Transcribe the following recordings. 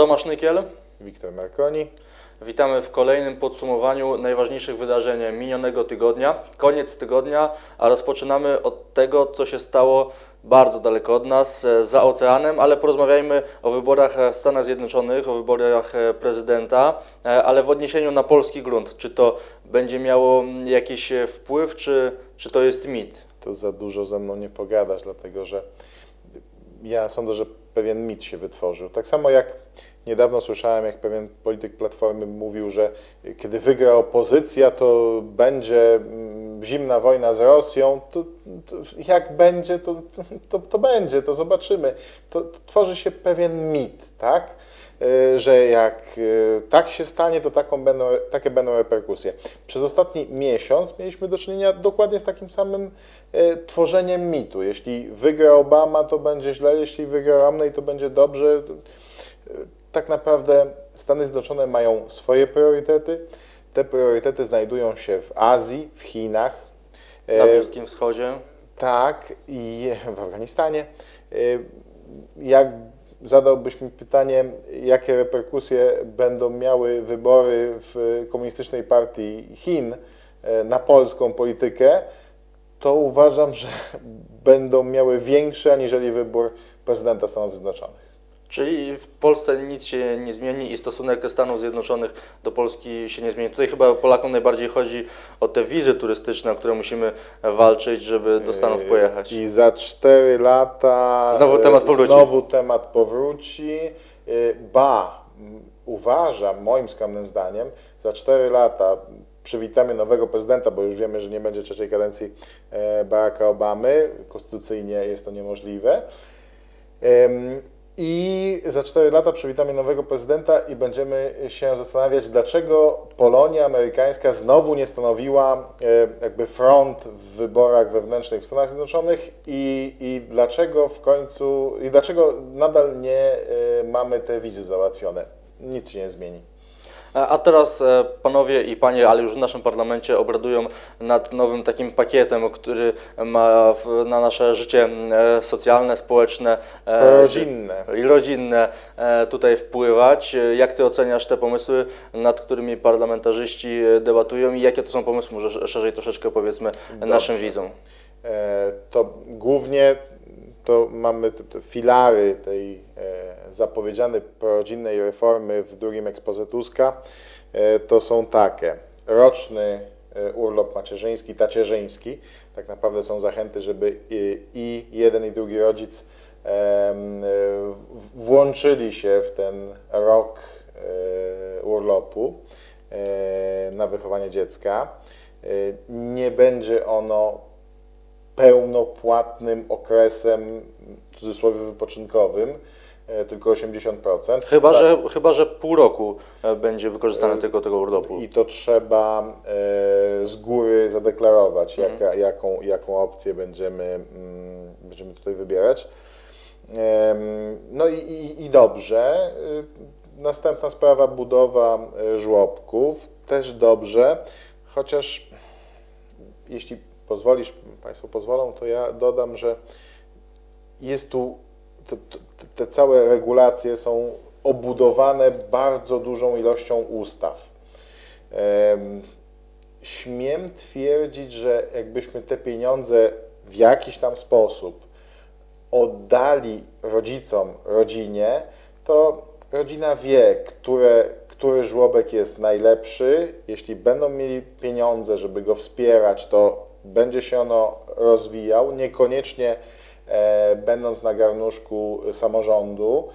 Tomasz Nykiel. Wiktor Marconi. Witamy w kolejnym podsumowaniu najważniejszych wydarzeń minionego tygodnia. Koniec tygodnia, a rozpoczynamy od tego, co się stało bardzo daleko od nas, e, za oceanem, ale porozmawiajmy o wyborach w Stanach Zjednoczonych, o wyborach e, prezydenta, e, ale w odniesieniu na polski grunt. Czy to będzie miało jakiś e, wpływ, czy, czy to jest mit? To za dużo ze mną nie pogadasz, dlatego że ja sądzę, że pewien mit się wytworzył. Tak samo jak niedawno słyszałem, jak pewien polityk Platformy mówił, że kiedy wygra opozycja, to będzie mm, zimna wojna z Rosją. To, to jak będzie, to, to, to będzie, to zobaczymy. To, to tworzy się pewien mit, tak? E, że jak e, tak się stanie, to będą, takie będą reperkusje. Przez ostatni miesiąc mieliśmy do czynienia dokładnie z takim samym e, tworzeniem mitu. Jeśli wygra Obama, to będzie źle, jeśli wygra Romney, to będzie dobrze. E, Tak naprawdę Stany Zjednoczone mają swoje priorytety. Te priorytety znajdują się w Azji, w Chinach. e, Na Bliskim Wschodzie? tak, i w Afganistanie. Y, Jak zadałbyś mi pytanie, jakie reperkusje będą miały wybory w Komunistycznej Partii Chin e, na polską politykę, to uważam, że będą miały większe aniżeli wybór prezydenta Stanów Zjednoczonych. Czyli w Polsce nic się nie zmieni i stosunek Stanów Zjednoczonych do Polski się nie zmieni. Tutaj chyba Polakom najbardziej chodzi o te wizy turystyczne, o które musimy walczyć, żeby do Stanów pojechać. I za 4 lata Znowu temat e, powróci. Znowu temat powróci. E, Ba, uważam, moim skromnym zdaniem, za 4 lata przywitamy nowego prezydenta, bo już wiemy, że nie będzie trzeciej kadencji e, Baracka Obamy. Konstytucyjnie jest to niemożliwe. Em, I za 4 lata przywitamy nowego prezydenta i będziemy się zastanawiać, dlaczego Polonia amerykańska znowu nie stanowiła e, jakby front w wyborach wewnętrznych w Stanach Zjednoczonych i, i dlaczego w końcu, i dlaczego nadal nie e, mamy te wizy załatwione. Nic się nie zmieni. A a teraz e, panowie i panie, ale już w naszym parlamencie obradują nad nowym takim pakietem, który ma w, na nasze życie e, socjalne, społeczne e, Rodzinne. i rodzinne e, tutaj wpływać. E, Jak ty oceniasz te pomysły, nad którymi parlamentarzyści e, debatują i jakie to są pomysły, może sz- szerzej troszeczkę powiedzmy naszym widzom? E, to głównie to mamy te, te filary tej e, zapowiedzianej prorodzinnej reformy w drugim ekspoze Tuska. E, to są takie. Roczny e, urlop macierzyński, tacierzyński. Tak naprawdę są zachęty, żeby i, jeden i drugi rodzic włączyli się w ten rok urlopu na wychowanie dziecka. Nie będzie ono pełnopłatnym okresem, w cudzysłowie wypoczynkowym, e, tylko 80%. Chyba, Ta- że, chyba, że pół roku e, będzie wykorzystane tylko tego urlopu. I to trzeba e, z góry zadeklarować, jaka, jaką, jaką opcję będziemy, mm, będziemy tutaj wybierać. No i, i, i dobrze. Następna sprawa, budowa e, żłobków, też dobrze, chociaż jeśli pozwolisz, Państwo pozwolą, to ja dodam, że jest tu, te, te, całe regulacje są obudowane bardzo dużą ilością ustaw. Em, Śmiem twierdzić, że jakbyśmy te pieniądze w jakiś tam sposób oddali rodzicom, rodzinie, to rodzina wie, które, który żłobek jest najlepszy. Jeśli będą mieli pieniądze, żeby go wspierać, to będzie się ono rozwijał, niekoniecznie e, będąc na garnuszku samorządu.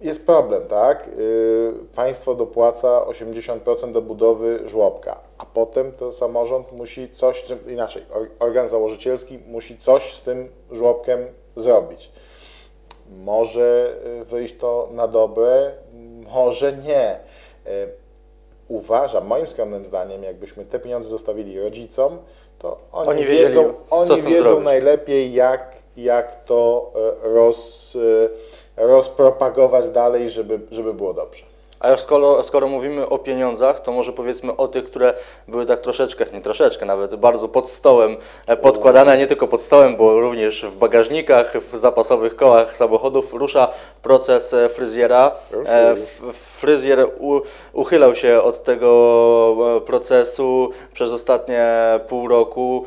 Jest problem, tak? Y, Państwo dopłaca 80% do budowy żłobka, a potem to samorząd musi coś, inaczej, or- organ założycielski musi coś z tym żłobkiem zrobić. Może y, wyjść to na dobre, może nie. Uważam, moim skromnym zdaniem, jakbyśmy te pieniądze zostawili rodzicom, to oni, Oni wiedzieli, wiedzą, oni wiedzą zrobić. najlepiej, jak, jak to e, roz, e, rozpropagować dalej, żeby, żeby było dobrze. A już skoro, skoro mówimy o pieniądzach, to może powiedzmy o tych, które były tak troszeczkę, nie troszeczkę nawet, bardzo pod stołem e, podkładane, nie tylko pod stołem, bo również w bagażnikach, w zapasowych kołach samochodów rusza proces e, fryzjera. E, Fryzjer uchylał się od tego procesu przez ostatnie pół roku,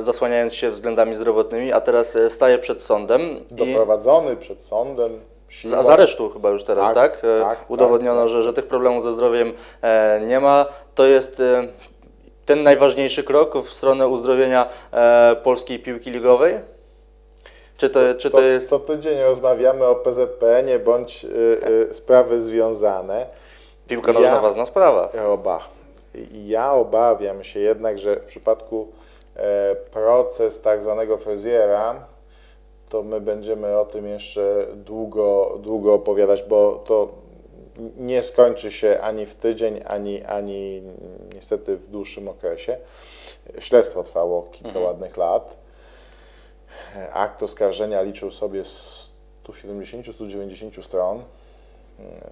zasłaniając się względami zdrowotnymi, a teraz staje przed sądem Doprowadzony przed sądem. Z, siłą. z aresztu chyba już teraz, tak? Tak, E, tak, Udowodniono, tak, Że, że tych problemów ze zdrowiem e, nie ma. To jest e, ten najważniejszy krok w stronę uzdrowienia polskiej piłki ligowej? Czy to, czy co, to jest... co tydzień rozmawiamy o PZPN-ie bądź y, sprawy związane. Piłka nożna Ja- ważna sprawa. Oba. Ja obawiam się jednak, że w przypadku proces tak zwanego fryzjera, to my będziemy o tym jeszcze długo, długo opowiadać, bo to nie skończy się ani w tydzień, ani, ani niestety w dłuższym okresie. Śledztwo trwało kilka ładnych lat. Akt oskarżenia liczył sobie 170-190 stron.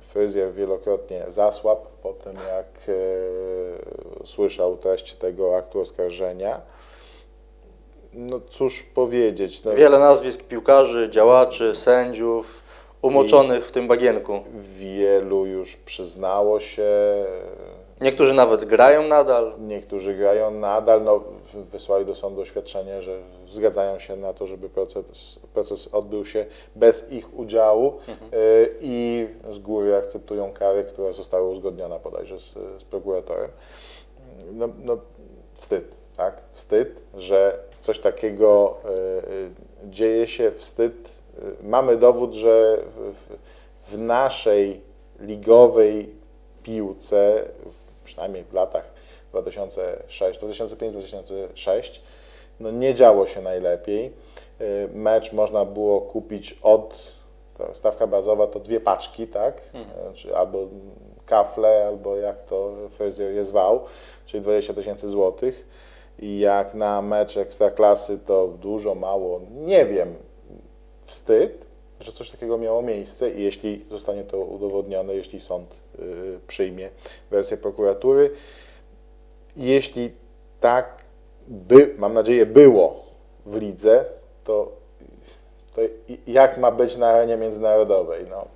Fryzjer wielokrotnie zasłabł po tym, jak e, słyszał treść tego aktu oskarżenia. No cóż powiedzieć. No, Wiele nazwisk piłkarzy, działaczy, sędziów umoczonych w tym bagienku. Wielu już przyznało się, Niektórzy nawet grają nadal. niektórzy grają nadal. No, wysłali do sądu oświadczenie, że zgadzają się na to, żeby proces, proces odbył się bez ich udziału e, i z góry akceptują karę, która została uzgodniona bodajże z, z prokuratorem. No, no wstyd, tak? Wstyd, że coś takiego e, e, dzieje się, wstyd. E, Mamy dowód, że w, naszej ligowej piłce, przynajmniej w latach 2006, 2005-2006, no nie działo się najlepiej. Mecz można było kupić od, stawka bazowa to dwie paczki, tak? Czy albo kafle, albo jak to fryzjer je zwał, czyli 20 tysięcy złotych. I jak na mecz ekstraklasy to dużo, mało, nie wiem, wstyd, że coś takiego miało miejsce i jeśli zostanie to udowodnione, jeśli sąd y, przyjmie wersję prokuratury, jeśli tak by, mam nadzieję, było w lidze, to, to jak ma być na arenie międzynarodowej? No,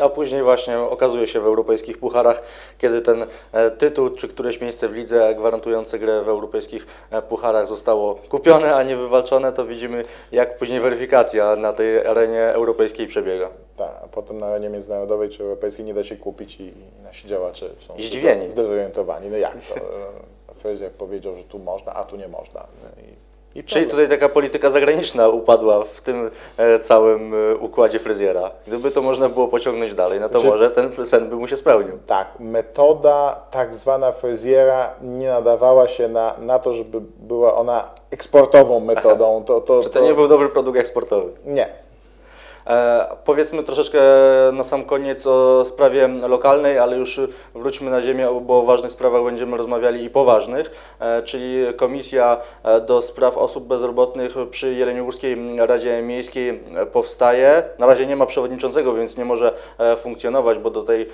A później właśnie okazuje się w europejskich pucharach, kiedy ten e, tytuł czy któreś miejsce w lidze gwarantujące grę w europejskich e, pucharach zostało kupione, a nie wywalczone, to widzimy jak później weryfikacja na tej arenie europejskiej przebiega. tak, a potem na arenie międzynarodowej czy europejskiej nie da się kupić i, i nasi działacze są I zdziwieni. zdezorientowani. No jak to? E, Fryzjer powiedział, że tu można, a tu nie można. No i Czyli tutaj taka polityka zagraniczna upadła w tym e, całym e, układzie fryzjera. Gdyby to można było pociągnąć dalej, no to Znaczy- może ten sen by mu się spełnił. Tak, metoda tak zwana fryzjera nie nadawała się na, na to, żeby była ona eksportową metodą. To, to, Że to nie był dobry produkt eksportowy. Nie. E, powiedzmy troszeczkę na sam koniec o sprawie lokalnej, ale już wróćmy na ziemię, bo o ważnych sprawach będziemy rozmawiali i poważnych, e, czyli Komisja e, do Spraw Osób Bezrobotnych przy Jeleniogórskiej Radzie Miejskiej powstaje. Na razie nie ma przewodniczącego, więc nie może funkcjonować, bo do tej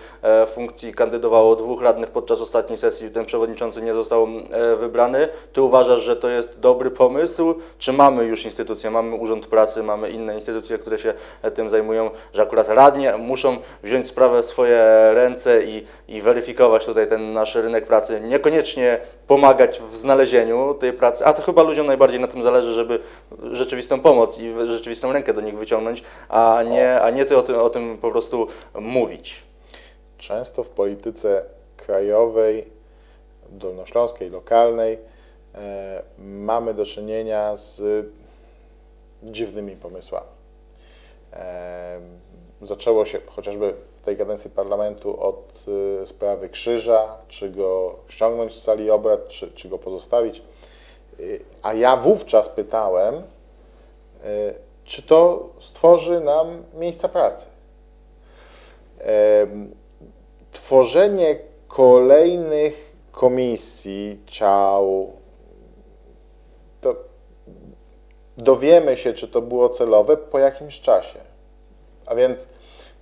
funkcji kandydowało dwóch radnych podczas ostatniej sesji. Ten przewodniczący nie został wybrany. Ty uważasz, że to jest dobry pomysł? Czy mamy już instytucje, mamy Urząd Pracy, mamy inne instytucje, które się tym zajmują, że akurat radni muszą wziąć sprawę w swoje ręce i, i weryfikować tutaj ten nasz rynek pracy, niekoniecznie pomagać w znalezieniu tej pracy, a to chyba ludziom najbardziej na tym zależy, żeby rzeczywistą pomoc i rzeczywistą rękę do nich wyciągnąć, a nie, a nie ty o tym, o tym po prostu mówić. Często w polityce krajowej, dolnośląskiej, lokalnej e, mamy do czynienia z dziwnymi pomysłami. Zaczęło się chociażby w tej kadencji parlamentu od e, sprawy krzyża, czy go ściągnąć z sali obrad, czy, czy go pozostawić. E, a ja wówczas pytałem, e, czy to stworzy nam miejsca pracy. Tworzenie kolejnych komisji, ciał, to dowiemy się, czy to było celowe po jakimś czasie. A więc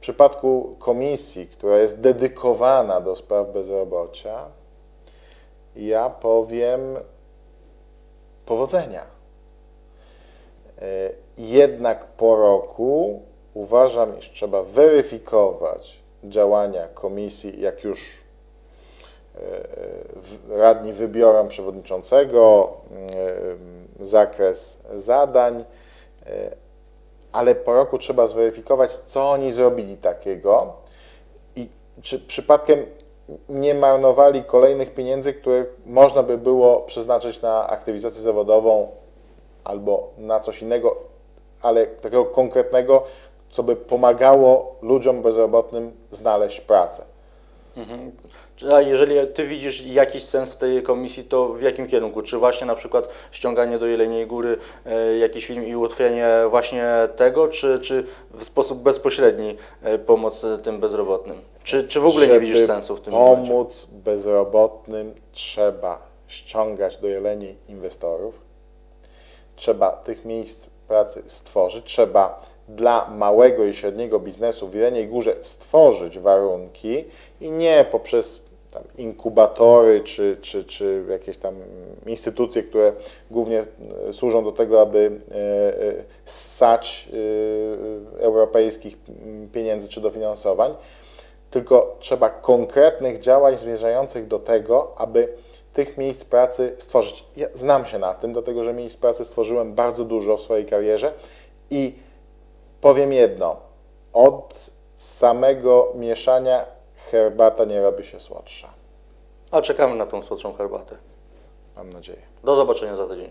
przypadku komisji, która jest dedykowana do spraw bezrobocia, ja powiem powodzenia. E, Jednak po roku uważam, iż trzeba weryfikować działania komisji, jak już e, w- radni wybiorą przewodniczącego, e, zakres zadań, e, ale po roku trzeba zweryfikować, co oni zrobili takiego i czy przypadkiem nie marnowali kolejnych pieniędzy, które można by było przeznaczyć na aktywizację zawodową albo na coś innego, ale takiego konkretnego, co by pomagało ludziom bezrobotnym znaleźć pracę. Czy- A jeżeli Ty widzisz jakiś sens w tej komisji, to w jakim kierunku? Czy właśnie na przykład ściąganie do Jeleniej Góry e, jakiś film i ułatwienie właśnie tego, czy, czy w sposób bezpośredni e, pomoc e, tym bezrobotnym? Czy, czy w ogóle nie Żeby widzisz sensu w tym momencie? pomóc bezrobotnym trzeba ściągać do Jeleni inwestorów, trzeba tych miejsc pracy stworzyć, trzeba dla małego i średniego biznesu w Jeleniej Górze stworzyć warunki i nie poprzez tam inkubatory czy, czy, czy jakieś tam instytucje, które głównie e, służą do tego, aby e, e, ssać europejskich pieniędzy czy dofinansowań, tylko trzeba konkretnych działań zmierzających do tego, aby tych miejsc pracy stworzyć. Ja znam się na tym, dlatego że miejsc pracy stworzyłem bardzo dużo w swojej karierze i powiem jedno: od samego mieszania herbata nie robi się słodsza. A czekamy na tą słodszą herbatę. Mam nadzieję. Do zobaczenia za tydzień.